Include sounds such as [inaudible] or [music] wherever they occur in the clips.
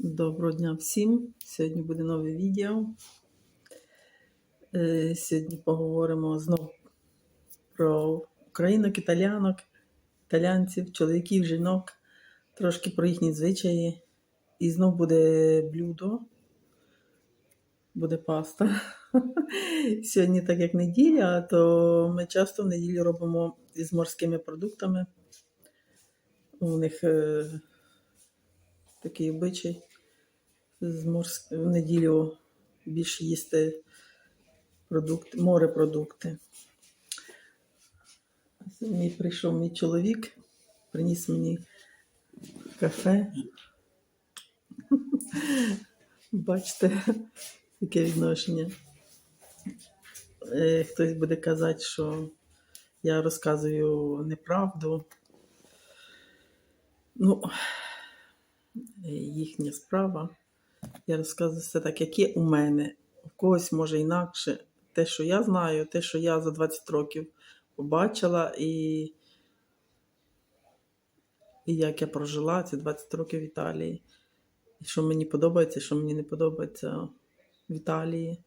Доброго дня всім! Сьогодні буде нове відео. Е, Сьогодні поговоримо знову про українок, італянок, італянців, чоловіків, жінок, трошки про їхні звичаї. І знов буде блюдо, буде паста. [laughs] Сьогодні, так як неділя, то ми часто в неділю робимо із морськими продуктами. У них е, такий обичай з морськ... в неділю більше їсти продукти, морепродукти. Мій прийшов мій чоловік, приніс мені кафе. Бачите, яке відношення. Е, Хтось буде казати, що я розказую неправду. Ну, їхня справа. Я розказую все так, як є у мене. У когось може інакше. Те, що я знаю, те, що я за 20 років побачила, і, і як я прожила ці 20 років в Італії. І що мені подобається, що мені не подобається в Італії.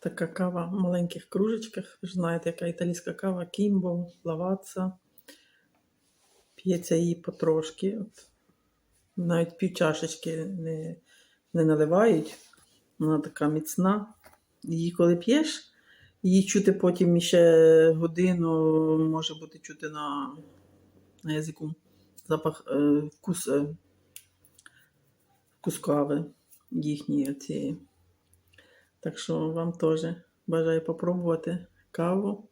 Така кава в маленьких кружечках. Ви ж знаєте, яка італійська кава, кімбо, лаваца. П'ється її потрошки. От навіть пів чашечки не, не наливають. Вона така міцна. Її коли п'єш, її чути потім ще годину, може бути чути на, на язику запах е, вкус, е, вкус кави їхньої цієї. Так що вам теж бажаю попробувати каву.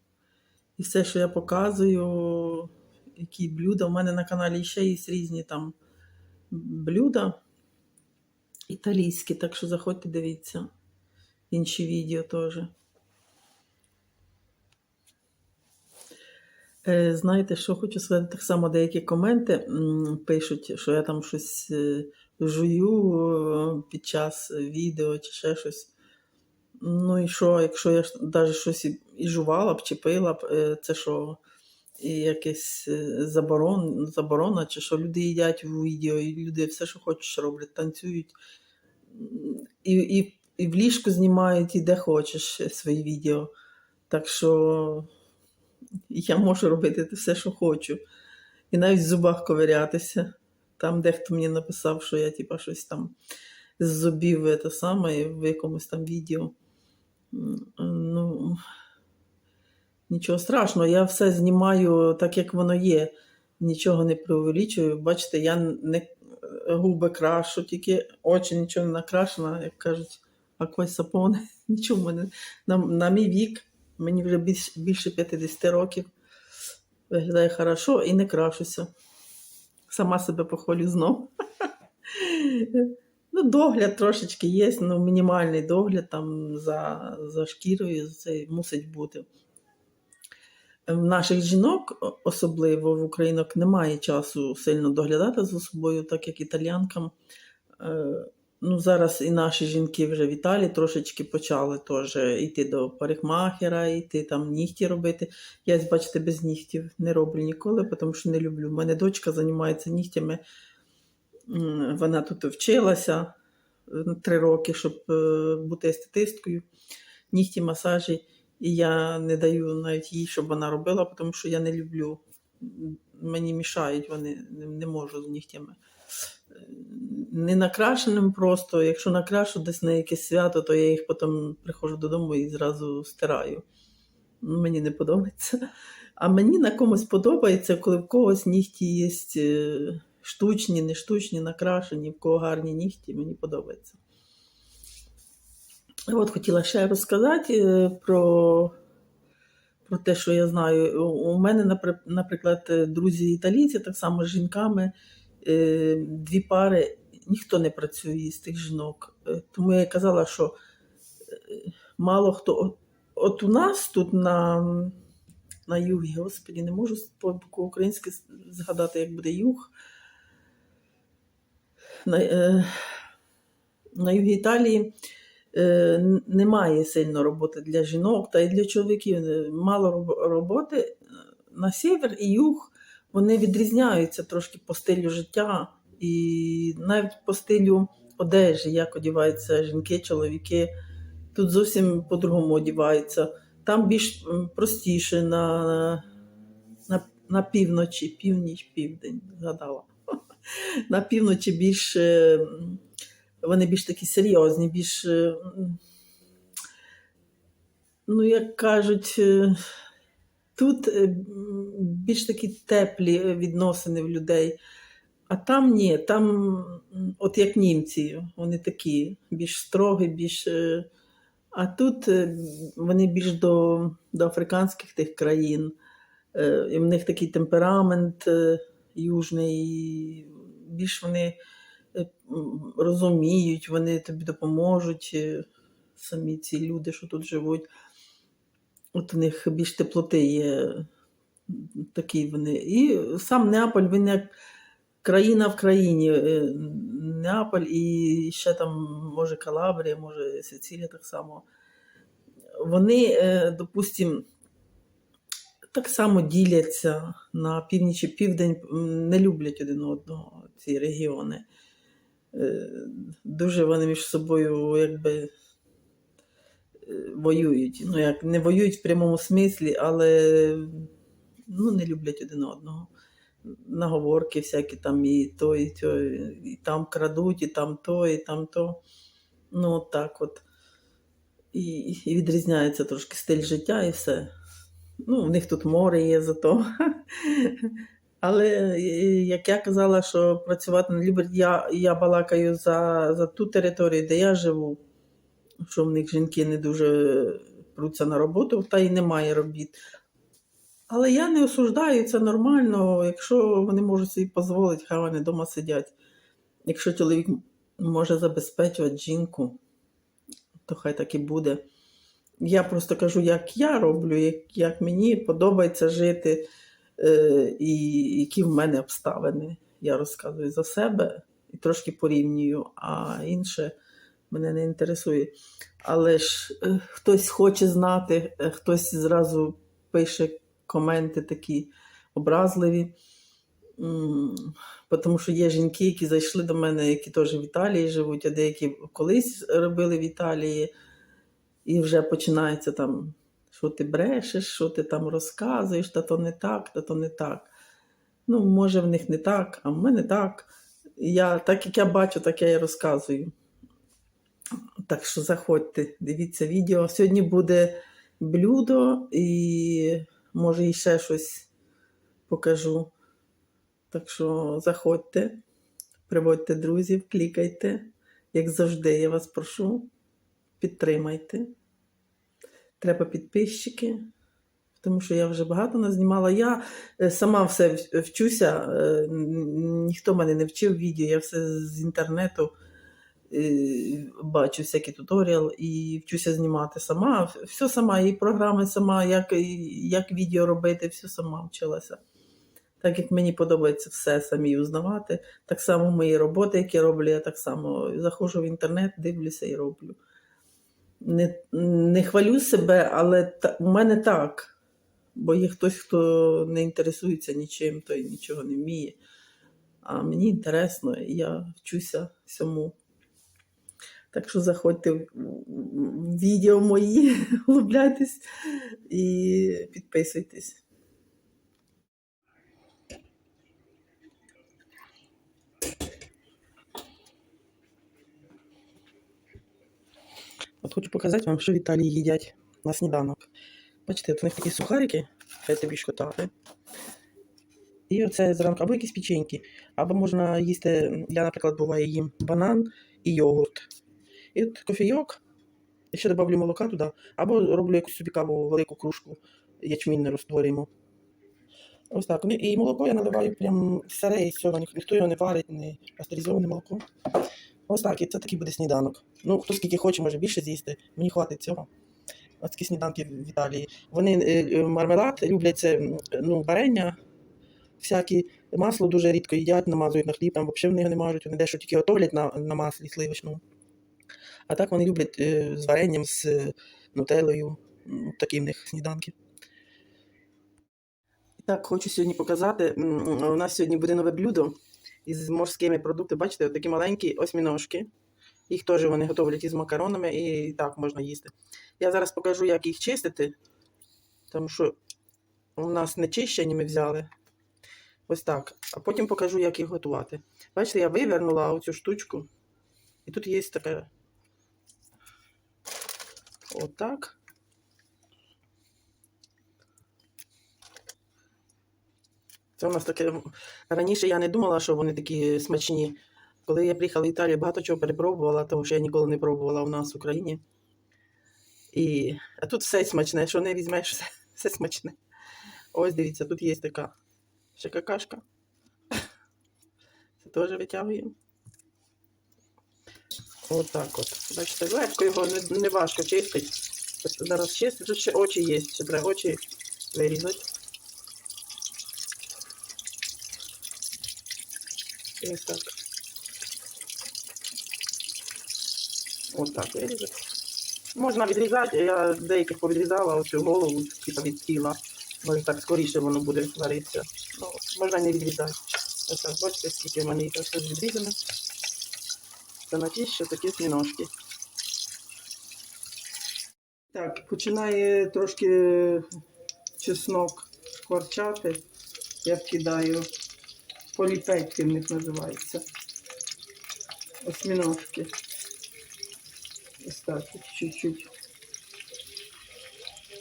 І все, що я показую, які блюда. У мене на каналі ще є різні там блюда італійські, так що заходьте, дивіться інші відео теж. Е, Знаєте, що хочу сказати, так само деякі коменти пишуть, що я там щось е, жую е, під час відео чи ще щось. Ну і що, якщо я навіть щось і, жувала б, чи пила б, це що, і якесь е, заборон, заборона, чи що люди їдять в відео, і люди все, що хочуть, роблять, танцюють. І, і, і в ліжку знімають, і де хочеш е, свої відео. Так що я можу робити все, що хочу. І навіть в зубах ковирятися. Там дехто мені написав, що я типа щось там з зубів те саме в якомусь там відео. Ну, нічого страшного, я все знімаю так, як воно є. Нічого не преувеличую. Бачите, я не губи крашу, тільки очі нічого не накрашено, як кажуть, аквай сапоне. [laughs] Нічого мене. На, на мій вік, мені вже більш, більше 50 років. Виглядає хорошо і не крашуся. Сама себе похвалю знов. [laughs] Ну, догляд трошечки є, ну, мінімальний догляд там за, за шкірою, це мусить бути. В наших жінок, особливо в українок, немає часу сильно доглядати за собою, так як італіянкам. Е, Ну, зараз і наші жінки вже в Італії трошечки почали теж йти до парикмахера, йти там нігті робити. Я, бачите, без нігтів не роблю ніколи, тому що не люблю. У мене дочка займається нігтями. Вона тут вчилася е, три роки, щоб е, бути естетисткою. Нігті, масажі. І я не даю навіть їй, щоб вона робила, тому що я не люблю. Мені мішають, вони не, можу з нігтями. Е, Не накрашеним просто. Якщо накрашу десь на якесь свято, то я їх потім приходжу додому і зразу стираю. Мені не подобається. А мені на комусь подобається, коли в когось нігті є е, штучні, не штучні, накрашені, в кого гарні нігті, мені подобається. От хотіла ще розказати е, про, про те, що я знаю. У мене, наприклад, друзі італійці, так само з жінками, е, дві пари, ніхто не працює з тих жінок. Е, Тому я казала, що мало хто. От, у нас тут на, на югі, господі, не можу по українськи згадати, як буде юг. На, на югі Італії немає сильно роботи для жінок, та й для чоловіків е, мало роботи. На север і юг вони відрізняються трошки по стилю життя І навіть по стилю одежі, як одягаються жінки, чоловіки, тут зовсім по-другому одягаються. Там більш простіше на, на, на півночі, північ, південь, згадала. [laughs] На півночі більш е, м, вони більш такі серйозні, більш, е, ну, як кажуть, е, тут е, більш такі теплі відносини в людей. А там ні, там, от як німці, вони такі, більш строгі, більш. А тут вони більш до, до африканських тих країн. І в них такий темперамент южний, більш вони розуміють, вони тобі допоможуть, е, самі ці люди, що тут живуть. От у них більш теплоти є, такі вони. І сам Неаполь, він як країна в країні. Е, Неаполь і ще там, може, Калабрія, може, Сицилія так само. Вони, е, допустим, так само діляться на північ і південь, не люблять один одного ці регіони. Е, Дуже вони між собою якби е, воюють. Ну, як не воюють в прямому смислі, але ну, не люблять один одного. Наговорки всякі там і то, і то, і там крадуть, і там то, і там то. Ну, от так от. І, і відрізняється трошки стиль життя і все. Ну, в них тут море є зато. Але е, як я казала, що працювати не любить, я, я балакаю за, за ту територію, де я живу, що в них жінки не дуже пруться на роботу, та й немає робіт. Але я не осуждаю, це нормально. Якщо вони можуть собі дозволити, хай вони вдома сидять. Якщо чоловік може забезпечувати жінку, то хай так і буде. Я просто кажу, як я роблю, як, як мені подобається жити, е, і які в мене обставини. Я розказую за себе і трошки порівнюю, а інше мене не інтересує. Але ж е, хтось хоче знати, е, хтось зразу пише коменти такі образливі. Тому що є жінки, які зайшли до мене, які теж в Італії живуть, а деякі колись робили в Італії, і вже починається там, що ти брешеш, що ти там розказуєш, та то не так, та то не так. Ну, може, в них не так, а в мене так. Я, так як я бачу, так я і розказую. Так що заходьте, дивіться відео. Сьогодні буде блюдо і може і ще щось покажу. Так що заходьте, приводьте друзів, клікайте. Як завжди, я вас прошу, підтримайте. Треба підписчики, тому що я вже багато назнімала. Я е, сама все вчуся, е, ніхто мене не вчив відео, я все з інтернету е, бачу всякий туторіал і вчуся знімати сама. Все сама, і програми сама, як, як відео робити, все сама вчилася. Так як мені подобається все самі узнавати, так само мої роботи, які роблю, я так само заходжу в інтернет, дивлюся і роблю. Не, не хвалю себе, але та, у мене так. Бо є хтось, хто не інтересується нічим, той нічого не вміє. А мені інтересно, і я вчуся всьому. Так що заходьте в відео мої, [laughs] влюбляйтесь і підписуйтесь. От хочу показати вам, що в Італії їдять на сніданок. Бачите, от у них такі сухарики, хай тобі шкотати. І оце зранку, або якісь печеньки. Або можна їсти, я, наприклад, буває їм банан і йогурт. І от кофійок, і ще додавлю молока туди, або роблю якусь собі каву велику кружку ячмінне розтворюємо. Ось так. Ну, І молоко я наливаю прям сире і ні- ніхто його не варить, не пастеризоване молоко. Ось так, і це такий буде сніданок. Ну, хто скільки хоче, може більше з'їсти. Мені хватить цього. Ось такі сніданки в Італії. Вони е, е, мармелад люблять це ну, варення, всякі масло дуже рідко їдять, намазують на хліб, там взагалі вони його не мажуть, вони дещо тільки готовлять на, на маслі сливочному. А так вони люблять е, з варенням, з нутеллою. М, Такі в них сніданки. Так, хочу сьогодні показати. У нас сьогодні буде нове блюдо. Із морськими продуктами. Бачите, такі маленькі осьміножки. Їх теж вони готовлять із макаронами і так можна їсти. Я зараз покажу, як їх чистити, тому що у нас не чищені ми взяли. Ось так. А потім покажу, як їх готувати. Бачите, я вивернула оцю штучку. І тут є така. Отак. Це у нас таке. Раніше я не думала, що вони такі смачні. Коли я приїхала в Італію, багато чого перепробувала, тому що я ніколи не пробувала у нас в Україні. І... А тут все смачне, що не візьмеш, [laughs] все, все смачне. Ось дивіться, тут є така ще какашка. Це теж витягуємо. Отак от. Бачите, легко його не, не важко чистити. Зараз чистити, тут ще очі є, ще треба очі вирізати. Ось так. Ось так вирізати. Можна відрізати, я деяких повідрізала оцю голову, типа від тіла. Може так скоріше воно буде варитися. Ну, можна не відрізати. Ось так, бачите, скільки в мене ось відрізано. Це на ті, що такі сміножки. Так, починає трошки чеснок корчати. Я вкидаю поліпетки в них називається. Осьміножки. Ось так, чуть-чуть.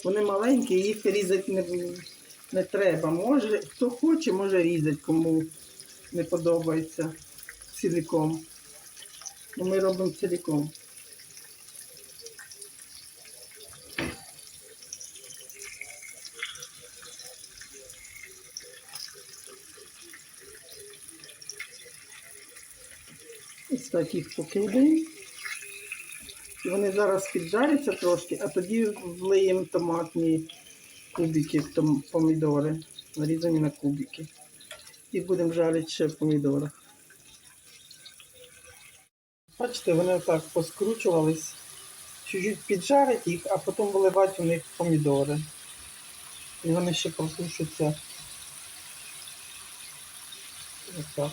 Вони маленькі, їх різати не, не треба. Може, хто хоче, може різати, кому не подобається ціліком. Ну, ми робимо ціліком. Ось так їх покидаємо. Вони зараз піджаряться трошки, а тоді влиємо томатні кубики, том- помідори, нарізані на кубики. І будемо жарити ще помідори. Бачите, вони отак поскручувались. Чуть-чуть піджарить їх, а потім виливати в них помідори. І вони ще просушаться. Ось так.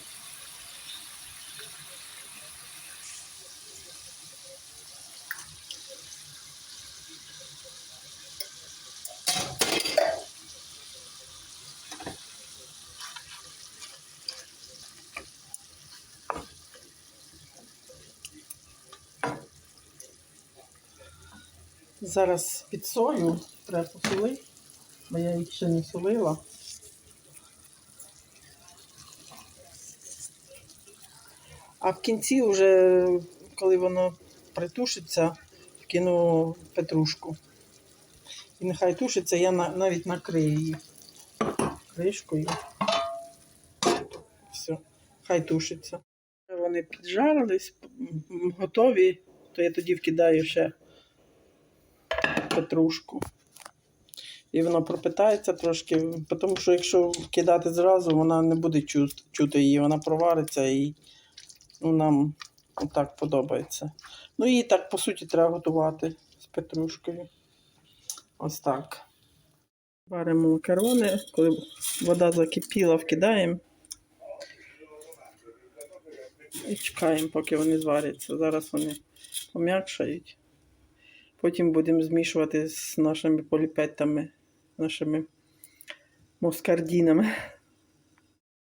Зараз підсолю, треба посолити, бо я їх ще не солила. А в кінці, вже, коли воно притушиться, вкину петрушку. І нехай тушиться, я навіть накрию її кришкою. Все, хай тушиться. Вони піджарились, готові, то я тоді вкидаю ще петрушку. І воно пропитається трошки, тому що якщо кидати зразу, вона не буде чути, її, вона провариться і ну, нам так подобається. Ну і так, по суті, треба готувати з петрушкою. Ось так. Варимо макарони, коли вода закипіла, вкидаємо. І чекаємо, поки вони зваряться. Зараз вони пом'якшають. Потім будемо змішувати з нашими поліпетами, нашими москардінами.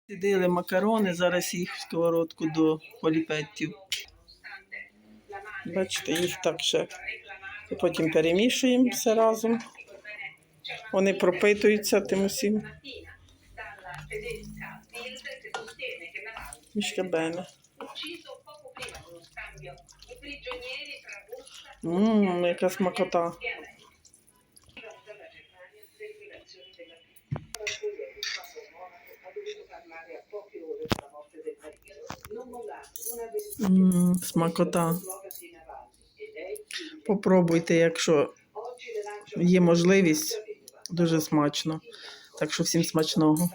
Сидили макарони, зараз їх в сковородку до поліпеттів. Бачите, їх так ще. І потім перемішуємо все разом. Вони пропитуються тим усім. Мішка бене. Ммм, яка смакота. Ммм, смакота. Попробуйте, якщо є можливість. Дуже смачно. Так що всім смачного.